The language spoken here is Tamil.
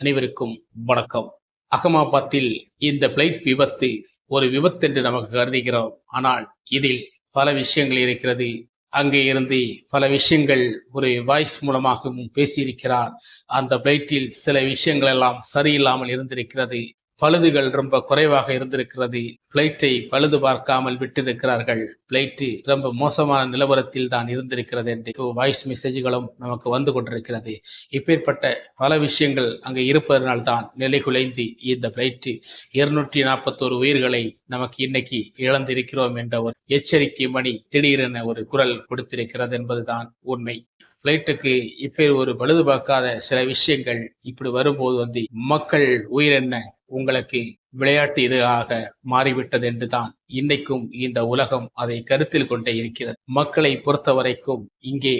அனைவருக்கும் வணக்கம். அகமாபாத்தில் இந்த பிளைட் விபத்து ஒரு விபத்து என்று நமக்கு கருதுகிறோம். ஆனால் இதில் பல விஷயங்கள் இருக்கிறது. அங்கே இருந்து பல விஷயங்கள் ஒரு வாய்ஸ் மூலமாகவும் பேசியிருக்கிறார். அந்த பிளைட்டில் சில விஷயங்கள் எல்லாம் சரியில்லாமல் இருந்திருக்கிறது. பழுதுகள் ரொம்ப குறைவாக இருந்திருக்கிறது. பிளைட்டை பழுது பார்க்காமல் விட்டிருக்கிறார்கள். பிளைட்டு ரொம்ப மோசமான நிலவரத்தில் தான் இருந்திருக்கிறது என்று வாய்ஸ் மெசேஜ்களும் நமக்கு வந்து கொண்டிருக்கிறது. இப்பேற்பட்ட பல விஷயங்கள் அங்கே இருப்பதனால் தான் நிலை குலைந்து இந்த பிளைட்டு இருநூற்றி நாற்பத்தோரு உயிர்களை நமக்கு இன்னைக்கு இழந்திருக்கிறோம் என்ற ஒரு எச்சரிக்கை மணி திடீரென ஒரு குரல் கொடுத்திருக்கிறது என்பதுதான் உண்மை. பிளைட்டுக்கு இப்பேர் ஒரு பழுது பார்க்காத சில விஷயங்கள் இப்படி வரும்போது வந்து மக்கள் உயிரென்ன உங்களுக்கு விளையாட்டு இதாக மாறிவிட்டது என்றுதான் இன்னைக்கும் இந்த உலகம் அதை கருத்தில் கொண்டே இருக்கிறது. மக்களை பொறுத்த வரைக்கும் இங்கே